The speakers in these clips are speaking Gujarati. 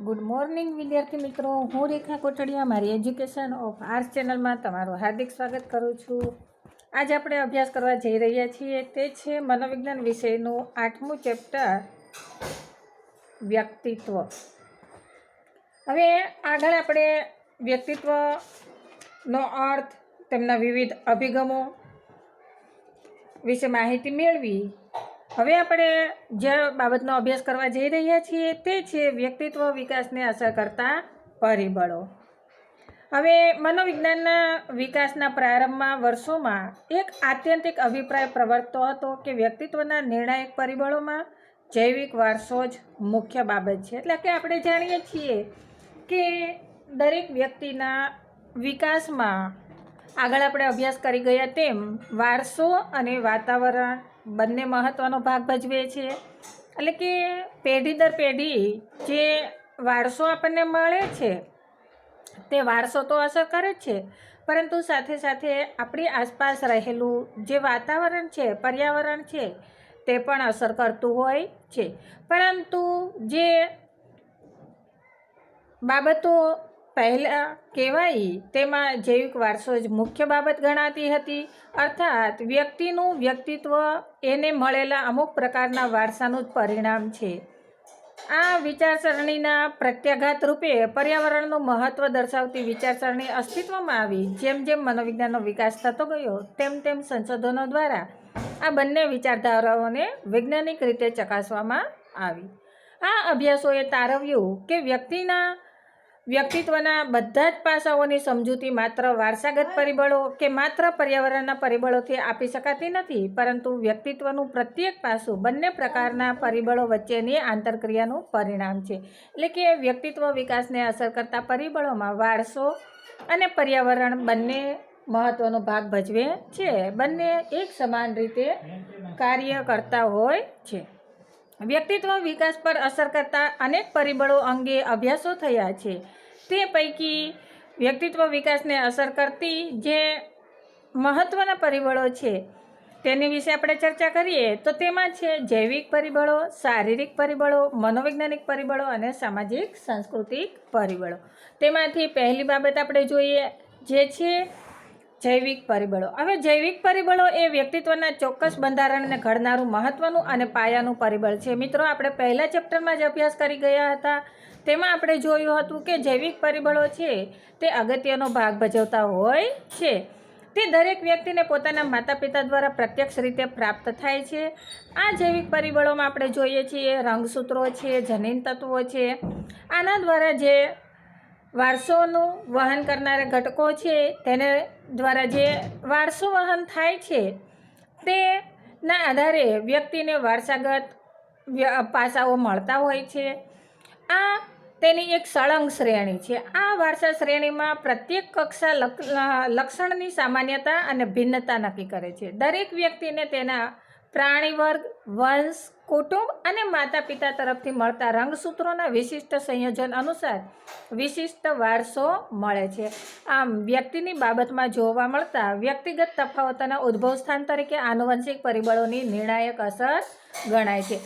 ગુડ મોર્નિંગ વિદ્યાર્થી મિત્રો. હું રેખા કોટડિયા, મારી એજ્યુકેશન ઓફ આર્ટ્સ ચેનલમાં તમારું હાર્દિક સ્વાગત કરું છું. આજે આપણે અભ્યાસ કરવા જઈ રહ્યા છીએ. તે છે મનોવિજ્ઞાન વિષયનું આઠમું ચેપ્ટર વ્યક્તિત્વ. હવે આગળ આપણે વ્યક્તિત્વનો અર્થ, તેમના વિવિધ અભિગમો વિશે માહિતી મેળવી. હવે આપણે જે બાબતનો અભ્યાસ કરવા જઈ રહ્યા છીએ તે છે વ્યક્તિત્વ વિકાસને અસર કરતા પરિબળો. હવે મનોવિજ્ઞાનના વિકાસના પ્રારંભમાં વર્ષોમાં એક આત્યંતિક અભિપ્રાય પ્રવર્તતો હતો કે વ્યક્તિત્વના નિર્ણાયક પરિબળોમાં જૈવિક વારસો જ મુખ્ય બાબત છે. એટલે કે આપણે જાણીએ છીએ કે દરેક વ્યક્તિના વિકાસમાં આગળ આપણે અભ્યાસ કરી ગયા તેમ વારસો અને વાતાવરણ બંને મહત્ત્વનો ભાગ ભજવે છે. એટલે કે પેઢી દર પેઢી જે વારસો આપણને મળે છે, તે વારસો તો અસર કરે જ છે. પરંતુ સાથે સાથે આપણી આસપાસ રહેલું જે વાતાવરણ છે, પર્યાવરણ છે, તે પણ અસર કરતું હોય છે. પરંતુ જે બાબતો પહેલાં કહેવાય, તેમાં જૈવિક વારસો જ મુખ્ય બાબત ગણાતી હતી. અર્થાત, વ્યક્તિનું વ્યક્તિત્વ એને મળેલા અમુક પ્રકારના વારસાનું જ પરિણામ છે. આ વિચારસરણીના પ્રત્યાઘાત રૂપે પર્યાવરણનું મહત્ત્વ દર્શાવતી વિચારસરણી અસ્તિત્વમાં આવી. જેમ જેમ મનોવિજ્ઞાનનો વિકાસ થતો ગયો, તેમ તેમ સંશોધનો દ્વારા આ બંને વિચારધારાઓને વૈજ્ઞાનિક રીતે ચકાસવામાં આવી. આ અભ્યાસોએ તારવ્યું કે વ્યક્તિના વ્યક્તિત્વના બધા જ પાસાઓની સમજૂતી માત્ર વારસાગત પરિબળો કે માત્ર પર્યાવરણના પરિબળોથી આપી શકાતી નથી પરંતુ વ્યક્તિત્વનું પ્રત્યેક પાસું બંને પ્રકારના પરિબળો વચ્ચેની આંતરક્રિયાનું પરિણામ છે. એટલે કે વ્યક્તિત્વ વિકાસને અસર કરતા પરિબળોમાં વારસો અને પર્યાવરણ બંને મહત્ત્વનો ભાગ ભજવે છે. બંને એક સમાન રીતે કાર્ય કરતા હોય છે. વ્યક્તિત્વ વિકાસ પર અસર કરતા અનેક પરિબળો અંગે અભ્યાસો થયા છે. તે પૈકી વ્યક્તિત્વ વિકાસને અસર કરતી જે મહત્ત્વના પરિબળો છે તેની વિશે આપણે ચર્ચા કરીએ તો તેમાં છે જૈવિક પરિબળો, શારીરિક પરિબળો, મનોવૈજ્ઞાનિક પરિબળો અને સામાજિક, સાંસ્કૃતિક પરિબળો. તેમાંથી પહેલી બાબત આપણે જોઈએ જે છે જૈવિક પરિબળો. હવે જૈવિક પરિબળો એ વ્યક્તિત્વના ચોક્કસ બંધારણને ઘડનારું મહત્ત્વનું અને પાયાનું પરિબળ છે. મિત્રો, આપણે પહેલા ચેપ્ટરમાં જ અભ્યાસ કરી ગયા હતા. તેમાં આપણે જોયું હતું કે જૈવિક પરિબળો છે તે અગત્યનો ભાગ ભજવતા હોય છે. તે દરેક વ્યક્તિને પોતાના માતા પિતા દ્વારા પ્રત્યક્ષ રીતે પ્રાપ્ત થાય છે. આ જૈવિક પરિબળોમાં આપણે જોઈએ છીએ રંગસૂત્રો છે, જનીન તત્વો છે. આના દ્વારા જે વારસોનું વહન કરનારા ઘટકો છે, તેને દ્વારા જે વારસો વહન થાય છે, તેના આધારે વ્યક્તિને વારસાગત પાસાઓ મળતા હોય છે. આ તેની એક સળંગ શ્રેણી છે. આ વારસા શ્રેણીમાં પ્રત્યેક કક્ષા લક- લક્ષણની સામાન્યતા અને ભિન્નતા નક્કી કરે છે. દરેક વ્યક્તિને તેના પ્રાણી વર્ગ વંશ, કુટુંબ અને માતા પિતા તરફથી મળતા રંગસૂત્રોના વિશિષ્ટ સંયોજન અનુસાર વિશિષ્ટ વારસો મળે છે. આમ, વ્યક્તિની બાબતમાં જોવા મળતા વ્યક્તિગત તફાવતોના ઉદ્ભવ સ્થાન તરીકે આનુવંશિક પરિબળોની નિર્ણાયક અસર ગણાય છે.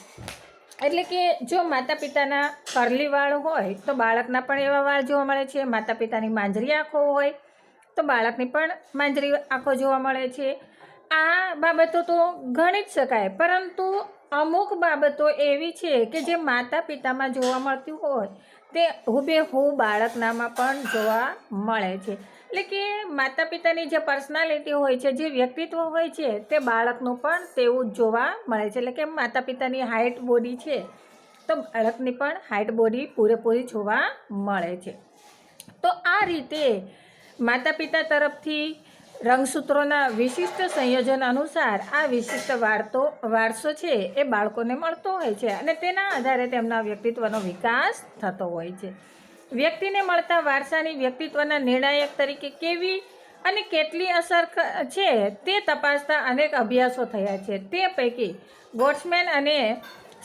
એટલે કે જો માતા પિતાના કરલી વાળ હોય, તો બાળકના પણ એવા વાળ જોવા મળે છે. માતા પિતાની માંજરી આંખો હોય, તો બાળકની પણ માંજરી આંખો જોવા મળે છે. આ બાબતો તો ગણી જ શકાય, પરંતુ અમુક બાબતો એવી છે કે જે માતા પિતામાં જોવા મળતી હોય, તે હુબેહૂ બાળકનામાં પણ જોવા મળે છે. એટલે કે માતા પિતાની જે પર્સનાલિટી હોય છે, જે વ્યક્તિત્વ હોય છે, તે બાળકનું પણ તેવું જોવા મળે છે. એટલે કે માતા પિતાની હાઇટ બોડી છે, તો બાળકની પણ હાઇટ બોડી પૂરેપૂરી જોવા મળે છે. તો આ રીતે માતા પિતા તરફથી રંગસૂત્રોના વિશિષ્ટ સંયોજન અનુસાર આ વિશિષ્ટ વાર્તો, વારસો છે એ બાળકોને મળતો હોય છે અને તેના આધારે તેમના વ્યક્તિત્વનો વિકાસ થતો હોય છે. વ્યક્તિને મળતા વારસાની વ્યક્તિત્વના નિર્ણાયક તરીકે કેવી અને કેટલી અસર છે તે તપાસતા અનેક અભ્યાસો થયા છે. તે પૈકી ગોટ્સમેન અને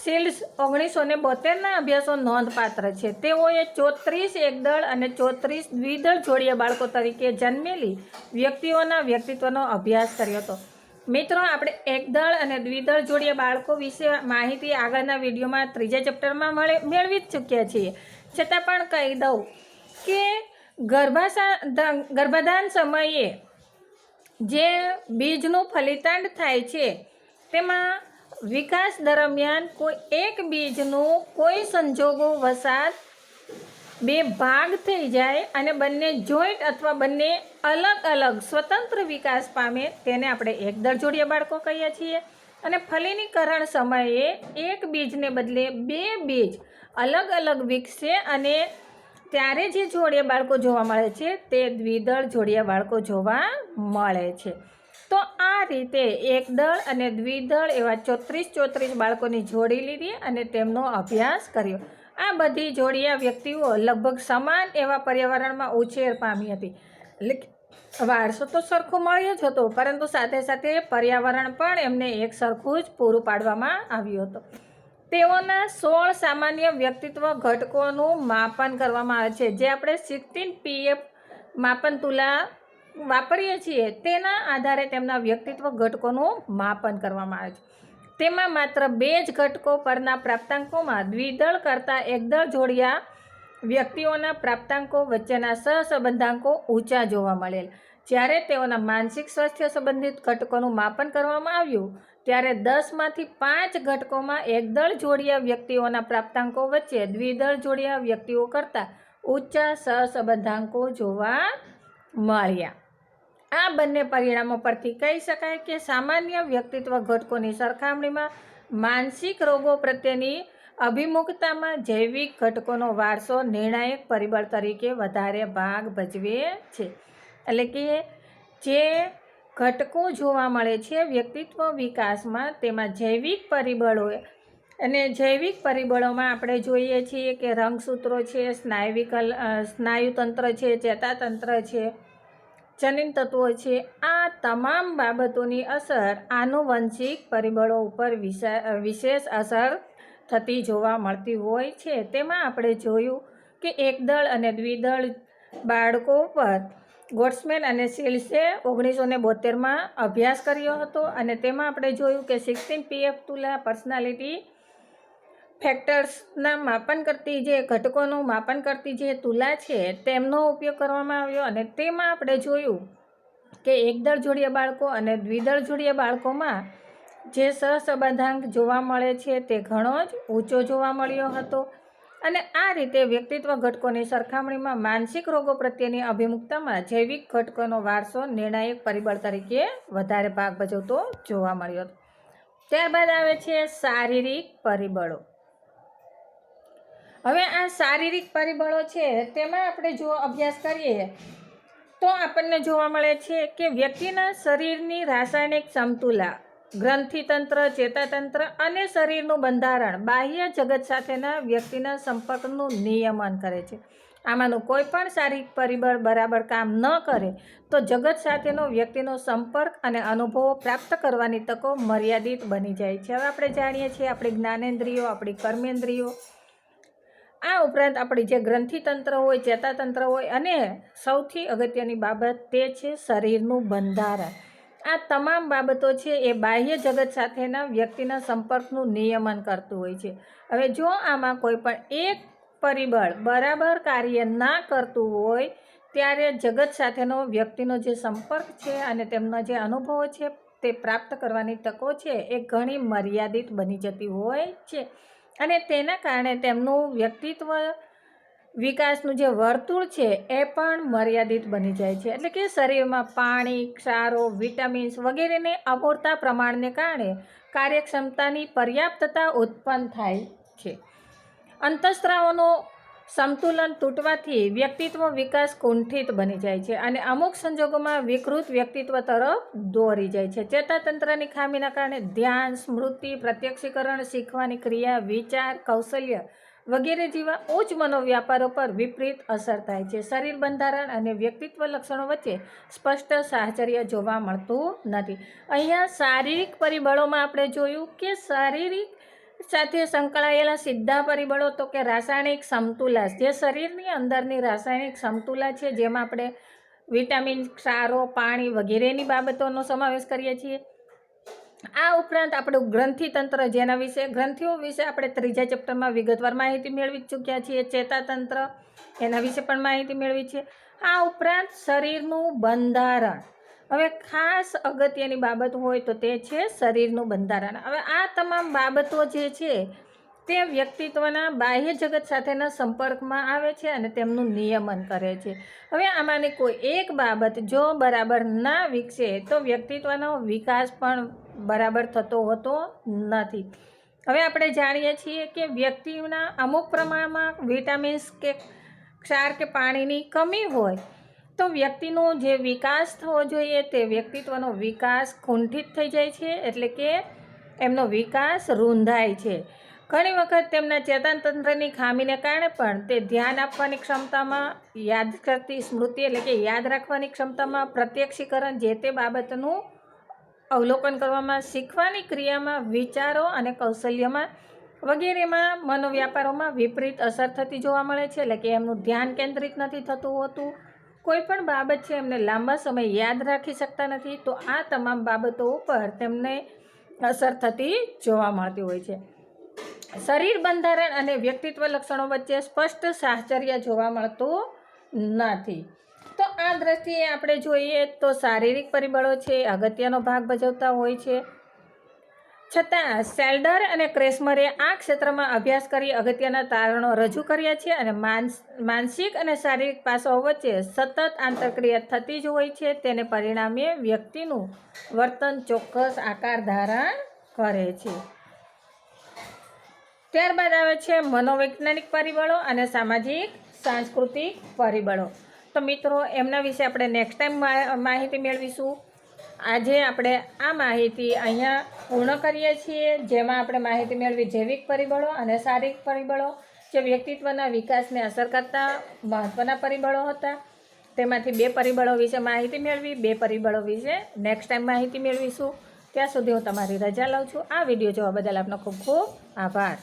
સિલ્સ ઓગણીસો ને બોતેરના અભ્યાસો નોંધપાત્ર છે. તેઓએ ચોત્રીસ એકદળ અને ચોત્રીસ દ્વિદળ જોડિયા બાળકો તરીકે જન્મેલી વ્યક્તિઓના વ્યક્તિત્વનો અભ્યાસ કર્યો હતો. મિત્રો, આપણે એકદળ અને દ્વિદળ જોડિયા બાળકો વિશે માહિતી આગળના વિડીયોમાં ત્રીજા ચેપ્ટરમાં મળે, મેળવી જ ચૂક્યા છીએ. છતાં પણ કહી દઉં કે ગર્ભાશા ગર્ભાધાન સમયે જે બીજનું ફલિતાંડ થાય છે, તેમાં વિકાસ દરમિયાન કોઈ એક બીજનું કોઈ સંજોગો વસાત બે ભાગ થઈ જાય અને બંને જોઈન્ટ અથવા બંને અલગ અલગ સ્વતંત્ર વિકાસ પામે તેને આપણે એકદળ જોડિયા બાળકો કહીએ છીએ. અને ફલિનીકરણ સમયે એક બીજને બદલે બે બીજ અલગ અલગ વિકસે અને ત્યારે જે જોડિયા બાળકો જોવા મળે છે તે દ્વિદળ જોડિયા બાળકો જોવા મળે છે. તો આ રીતે એક દળ અને દ્વિદળ એવા ચોત્રીસ ચોત્રીસ બાળકોની જોડી લીધી અને તેમનો અભ્યાસ કર્યો. આ બધી જોડિયા વ્યક્તિઓ લગભગ સમાન એવા પર્યાવરણમાં ઉછેર પામી હતી. વારસો તો સરખો મળ્યો જ હતો, પરંતુ સાથે સાથે પર્યાવરણ પણ એમને એક સરખું જ પૂરું પાડવામાં આવ્યું હતું. તેઓના સોળ સામાન્ય વ્યક્તિત્વ ઘટકોનું માપન કરવામાં આવે છે. જે આપણે સિક્સટીન પીએફ માપન તુલા વાપરીએ છીએ તેના આધારે તેમના વ્યક્તિત્વ ઘટકોનું માપન કરવામાં આવે છે. તેમાં માત્ર બે જ ઘટકો પરના પ્રાપ્તાંકોમાં દ્વિદળ કરતાં એકદળ જોડિયા વ્યક્તિઓના પ્રાપ્તાંકો વચ્ચેના સહસંબંધાંકો ઊંચા જોવા મળેલ. જ્યારે તેઓના માનસિક સ્વાસ્થ્ય સંબંધિત ઘટકોનું માપન કરવામાં આવ્યું, ત્યારે દસમાંથી પાંચ ઘટકોમાં એકદળ જોડિયા વ્યક્તિઓના પ્રાપ્તાંકો વચ્ચે દ્વિદળ જોડિયા વ્યક્તિઓ કરતાં ઊંચા સહસંબંધાંકો જોવા મળ્યા. આ બંને પરિણામો પરથી કહી શકાય કે સામાન્ય વ્યક્તિત્વ ઘટકોની સરખામણીમાં માનસિક રોગો પ્રત્યેની અભિમુખતામાં જૈવિક ઘટકોનો વારસો નિર્ણાયક પરિબળ તરીકે વધારે ભાગ ભજવે છે. એટલે કે જે ઘટકો જોવા મળે છે વ્યક્તિત્વ વિકાસમાં તેમાં જૈવિક પરિબળો અને જૈવિક પરિબળોમાં આપણે જોઈએ છીએ કે રંગસૂત્રો છે, સ્નાયુવિકલ સ્નાયુતંત્ર છે, ચેતાતંત્ર છે જનીન તત્વો છે. આ તમામ બાબતોની અસર આનુવંશિક પરિબળો ઉપર વિશા- વિશેષ અસર થતી જોવા મળતી હોય છે. તેમાં આપણે જોયું કે એકદળ અને દ્વિદળ બાળકો પર ગોડ્સમેન અને સિલ્સે ઓગણીસો ને બોતેરમાં અભ્યાસ કર્યો હતો અને તેમાં આપણે જોયું કે સિક્સટીન પીએફ તુલા પર્સનાલિટી ફેક્ટર્સના માપન કરતી જે ઘટકોનું માપન કરતી જે તુલા છે, તેમનો ઉપયોગ કરવામાં આવ્યો અને તેમાં આપણે જોયું કે એકદળ જોડિયા બાળકો અને દ્વિદળ જોડિયા બાળકોમાં જે સહસંબંધાંક જોવા મળે છે, તે ઘણો જ ઊંચો જોવા મળ્યો હતો. અને આ રીતે વ્યક્તિત્વ ઘટકોની સરખામણીમાં માનસિક રોગો પ્રત્યેની અભિમુખતામાં જૈવિક ઘટકોનો વારસો નિર્ણાયક પરિબળ તરીકે વધારે ભાગ ભજવતો જોવા મળ્યો. હતો ત્યારબાદ આવે છે શારીરિક પરિબળો. હવે આ શારીરિક પરિબળો છે, તેમાં આપણે જો અભ્યાસ કરીએ, તો આપણને જોવા મળે છે કે વ્યક્તિના શરીરની રાસાયણિક સમતુલા, ગ્રંથિતંત્ર, ચેતાતંત્ર અને શરીરનું બંધારણ, બાહ્ય જગત સાથેના વ્યક્તિના સંપર્કનું નિયમન કરે છે. આમાંનું કોઈ પણ શારીરિક પરિબળ બરાબર કામ ન કરે, તો જગત સાથેનો વ્યક્તિનો સંપર્ક અને અનુભવો પ્રાપ્ત કરવાની તકો મર્યાદિત બની જાય છે. હવે આપણે જાણીએ છીએ આપણી જ્ઞાનેન્દ્રિયો, આપણી કર્મેન્દ્રિયો આ ઉપરાંત આપણી જે ગ્રંથિતંત્ર હોય, ચેતાતંત્ર હોય અને સૌથી અગત્યની બાબત તે છે શરીરનું બંધારણ. આ તમામ બાબતો છે એ બાહ્ય જગત સાથેના વ્યક્તિના સંપર્કનું નિયમન કરતું હોય છે. હવે જો આમાં કોઈ પણ એક પરિબળ બરાબર કાર્ય ના કરતું હોય, ત્યારે જગત સાથેનો વ્યક્તિનો જે સંપર્ક છે અને તેમના જે અનુભવો છે તે પ્રાપ્ત કરવાની તકો છે એ ઘણી મર્યાદિત બની જતી હોય છે. અને તેના કારણે તેમનું વ્યક્તિત્વ વિકાસનું જે વર્તુળ છે એ પણ મર્યાદિત બની જાય છે. એટલે કે શરીરમાં પાણી, ક્ષારો, વિટામિન્સ વગેરેને અપૂરતા પ્રમાણને કારણે કાર્યક્ષમતાની પર્યાપ્તતા ઉત્પન્ન થાય છે. અંતઃસ્ત્રાવોનો સંતુલન તૂટવાથી વ્યક્તિત્વ વિકાસ કુંઠિત બની જાય છે અને અમુક સંજોગોમાં વિકૃત વ્યક્તિત્વ તરફ દોરી જાય છે. ચેતાતંત્રની ખામીના કારણે ધ્યાન, સ્મૃતિ, પ્રત્યક્ષીકરણ, શીખવાની ક્રિયા, વિચાર, કૌશલ્ય વગેરે જેવા ઉચ્ચ મનોવ્યાપારો પર વિપરીત અસર થાય છે. શરીર બંધારણ અને વ્યક્તિત્વ લક્ષણો વચ્ચે સ્પષ્ટ સાહચર્ય જોવા મળતું નથી. અહીંયા શારીરિક પરિબળોમાં આપણે જોયું કે શારીરિક સાથે સંકળાયેલા સીધા પરિબળો તો કે રાસાયણિક સમતુલા, જે શરીરની અંદરની રાસાયણિક સમતુલા છે, જેમાં આપણે વિટામિન, ક્ષારો, પાણી વગેરેની બાબતોનો સમાવેશ કરીએ છીએ. આ ઉપરાંત આપણું ગ્રંથિતંત્ર જેના વિશે, ગ્રંથિઓ વિશે આપણે ત્રીજા ચેપ્ટરમાં વિગતવાર માહિતી મેળવી ચૂક્યા છીએ. ચેતાતંત્ર એના વિશે પણ માહિતી મેળવી છે. આ ઉપરાંત શરીરનું બંધારણ હવે ખાસ અગત્યની બાબત હોય તો તે છે શરીરનું બંધારણ. હવે આ તમામ બાબતો જે છે તે વ્યક્તિત્વના બાહ્ય જગત સાથેના સંપર્કમાં આવે છે અને તેમનું નિયમન કરે છે. હવે આમાંની કોઈ એક બાબત જો બરાબર ના વિકસે તો વ્યક્તિત્વનો વિકાસ પણ બરાબર થતો હોતો નથી. હવે આપણે જાણીએ છીએ કે વ્યક્તિના અમુક પ્રમાણમાં વિટામિન્સ કે ક્ષાર કે પાણીની કમી હોય તો વ્યક્તિનો જે વિકાસ થવો જોઈએ તે વ્યક્તિત્વનો વિકાસ કુંઠિત થઈ જાય છે એટલે કે એમનો વિકાસ રૂંધાય છે. ઘણી વખત તેમના ચેતનતંત્રની ખામીને કારણે પણ તે ધ્યાન આપવાની ક્ષમતામાં યાદ કરતી સ્મૃતિ એટલે કે યાદ રાખવાની ક્ષમતામાં પ્રત્યક્ષીકરણ જે તે બાબતનું અવલોકન કરવામાં, શીખવાની ક્રિયામાં વિચારો અને કૌશલ્યમાં વગેરેમાં મનોવ્યાપારોમાં વિપરીત અસર થતી જોવા મળે છે એટલે કે એમનું ધ્યાન કેન્દ્રિત નથી થતું હોતું. કોઈ પણ બાબત છે એમને લાંબા સમય યાદ રાખી શકતા નથી, તો આ તમામ બાબતો ઉપર તેમને અસર થતી જોવા મળતી હોય છે. શરીર બંધારણ અને વ્યક્તિત્વ લક્ષણો વચ્ચે સ્પષ્ટ સાહચર્ય જોવા મળતું નથી. તો આ દ્રષ્ટિએ આપણે જોઈએ તો શારીરિક પરિબળો છે, અગત્યનો ભાગ ભજવતા હોય છે છતાં સેલ્ડર અને ક્રેસ્મરે આ ક્ષેત્રમાં અભ્યાસ કરી અગત્યના તારણો રજૂ કર્યા છે અને માનસ, માનસિક અને શારીરિક પાસાઓ વચ્ચે સતત આંતરક્રિયા થતી જ હોય છે. તેને પરિણામે વ્યક્તિનું વર્તન ચોક્કસ આકાર ધારણ કરે છે. ત્યારબાદ આવે છે મનોવૈજ્ઞાનિક પરિબળો અને સામાજિક, સાંસ્કૃતિક પરિબળો. તો મિત્રો, એમના વિશે આપણે નેક્સ્ટ ટાઈમ માહિતી મેળવીશું. આજે આપણે આ માહિતી અહીંયા પૂર્ણ કરીએ છીએ, જેમાં આપણે માહિતી મેળવી જૈવિક પરિબળો અને શારીરિક પરિબળો, જે વ્યક્તિત્વના વિકાસને અસર કરતા મહત્ત્વના પરિબળો હતા. તેમાંથી બે પરિબળો વિશે માહિતી મેળવી, બે પરિબળો વિશે નેક્સ્ટ ટાઈમ માહિતી મેળવીશું. ત્યાં સુધી હું તમારી રજા લઉં છું. આ વીડિયો જોવા બદલ આપનો ખૂબ ખૂબ આભાર.